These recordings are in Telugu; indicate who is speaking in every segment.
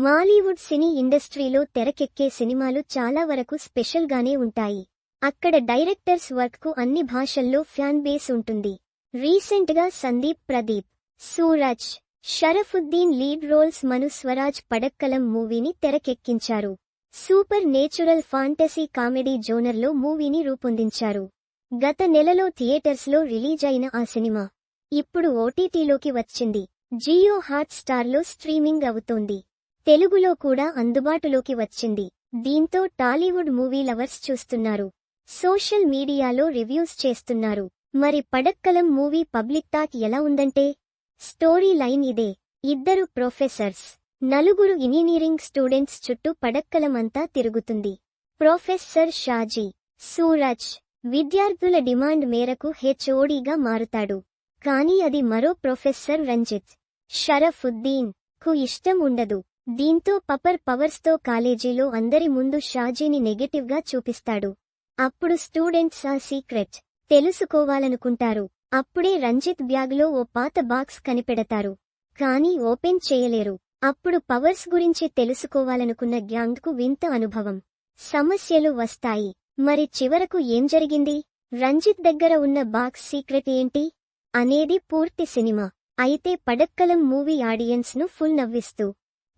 Speaker 1: మాలీవుడ్ సినీ ఇండస్ట్రీలో తెరకెక్కే సినిమాలు చాలా వరకు స్పెషల్గానే ఉంటాయి. అక్కడ డైరెక్టర్స్ వర్క్కు అన్ని భాషల్లో ఫ్యాన్ బేస్ ఉంటుంది. రీసెంట్గా సందీప్ ప్రదీప్ సూరజ్ షరఫుద్దీన్ లీడ్ రోల్స్ మను స్వరాజ్ పడక్కలం మూవీని తెరకెక్కించారు. సూపర్ నేచురల్ ఫాంటసీ కామెడీ జోనర్లో మూవీని రూపొందించారు. గత నెలలో థియేటర్స్లో రిలీజ్ అయిన ఆ సినిమా. ఇప్పుడు ఓటీటీలోకి వచ్చింది. జియో హాట్ స్టార్లో స్ట్రీమింగ్ అవుతోంది. తెలుగులో కూడా అందుబాటులోకి వచ్చింది. దీంతో టాలీవుడ్ మూవీ లవర్స్ చూస్తున్నారు. సోషల్ మీడియాలో రివ్యూస్ చేస్తున్నారు. మరి పడక్కలం మూవీ పబ్లిక్ టాక్ ఎలా ఉందంటే? స్టోరీ లైన్ ఇదే. ఇద్దరు ప్రొఫెసర్స్. నలుగురు ఇంజనీరింగ్ స్టూడెంట్స్ చుట్టూ పడక్కలం అంతా తిరుగుతుంది. ప్రొఫెసర్ షాజీ సూరజ్ విద్యార్థుల డిమాండ్ మేరకు హెచ్ఓడిగా మారుతాడు. కానీ అది మరో ప్రొఫెసర్ రంజిత్. షరఫుద్దీన్కు ఇష్టం ఉండదు. దీంతో పపర్ పవర్స్తో కాలేజీలో అందరి ముందు షాజీని నెగటివ్గా చూపిస్తాడు. అప్పుడు స్టూడెంట్స్ ఆ సీక్రెట్ తెలుసుకోవాలనుకుంటారు. అప్పుడే రంజిత్ బ్యాగ్లో ఓ పాత బాక్స్ కనిపెడతారు. కానీ ఓపెన్ చేయలేరు. అప్పుడు పవర్స్ గురించి తెలుసుకోవాలనుకున్న గ్యాంగ్కు వింత అనుభవం. సమస్యలు వస్తాయి. మరి చివరకు ఏం జరిగింది? రంజిత్ దగ్గర ఉన్న బాక్స్ సీక్రెట్ ఏంటి? అనేది పూర్తి సినిమా. అయితే పడక్కలం మూవీ ఆడియన్స్ను ఫుల్ నవ్విస్తూ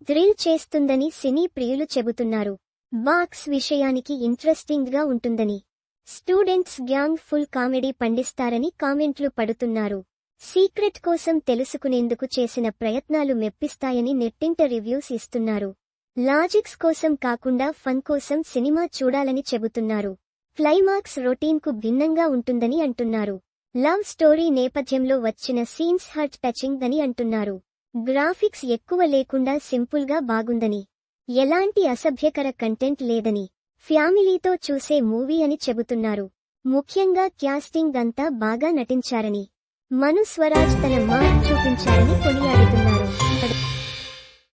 Speaker 1: థ్రిల్ చేస్తుందని సినీ ప్రియులు చెబుతున్నారు. బాక్స్ విషయానికి ఇంట్రెస్టింగ్గా ఉంటుందని. స్టూడెంట్స్ గ్యాంగ్ ఫుల్ కామెడీ పండిస్తారని కామెంట్లు పడుతున్నారు. సీక్రెట్ కోసం తెలుసుకునేందుకు చేసిన ప్రయత్నాలు మెప్పిస్తాయని నెట్టింట రివ్యూస్ ఇస్తున్నారు. లాజిక్స్ కోసం కాకుండా ఫన్ కోసం సినిమా చూడాలని చెబుతున్నారు. క్లైమాక్స్ రొటీన్కు భిన్నంగా ఉంటుందని అంటున్నారు. లవ్ స్టోరీ నేపథ్యంలో వచ్చిన సీన్స్ హర్ట్ టచింగ్ అని అంటున్నారు. గ్రాఫిక్స్ ఎక్కువ లేకుండా సింపుల్గా బాగుందని ఎలాంటి అసభ్యకర కంటెంట్ లేదని ఫ్యామిలీతో చూసే మూవీ అని చెబుతున్నారు. ముఖ్యంగా క్యాస్టింగ్ అంతా బాగా నటించారని మను స్వరాజ్ తన మార్క్ చూపించారని కొనియాడుతున్నారు.